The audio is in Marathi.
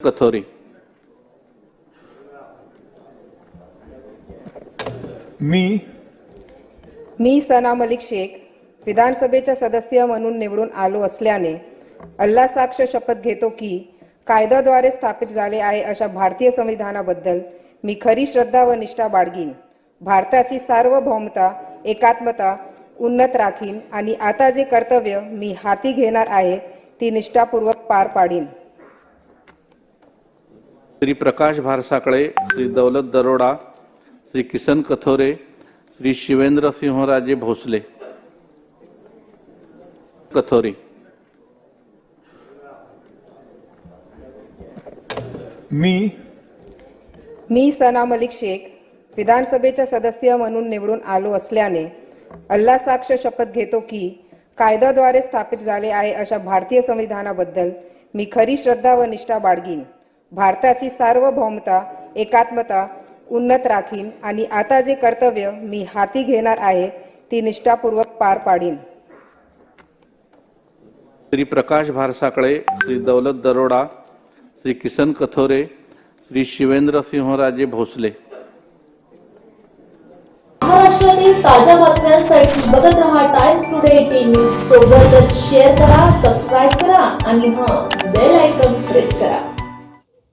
कथोरी. मी मी सना मलिक शेख विधानसभेच्या सदस्य म्हणून निवडून आलो असल्याने अल्ला साक्ष शपथ घेतो की कायद्याद्वारे स्थापित झाले आहे अशा भारतीय संविधानाबद्दल मी खरी श्रद्धा व निष्ठा बाळगीन. भारताची सार्वभौमता एकात्मता उन्नत राखीन आणि आता जे कर्तव्य मी हाती घेणार आहे ती निष्ठापूर्वक पार पाडीन. श्री प्रकाश भारसाकळे श्री दौलत दरोडा श्री किसन कथोरे श्री शिवेंद्र सिंहराजे भोसले कथोरी. मी मी सना मलिक शेख विधानसभेच्या सदस्य म्हणून निवडून आलो असल्याने अल्ला साक्ष शपथ घेतो की कायद्याद्वारे स्थापित झाले आहे अशा भारतीय संविधानाबद्दल मी खरी श्रद्धा व निष्ठा बाळगीन. भारताची सार्वभौमता एकात्मता उन्नत राखीन आणि आता जे कर्तव्य मी हाती घेणार आहे ती निष्ठापूर्वक पार पाडीन. श्री प्रकाश भारसाकळे श्री दौलत दरोडा श्री किसन कथोरे श्री शिवेंद्र सिंहराजे भोसले. महाराष्ट्रातील ताज्या बातम्यांसाठी बघत रहा टाइम्स टुडे एटीन न्यूज सोबतच शेअर करा सबस्क्राईब करा आणि हां बेल आयकॉन प्रेस करा.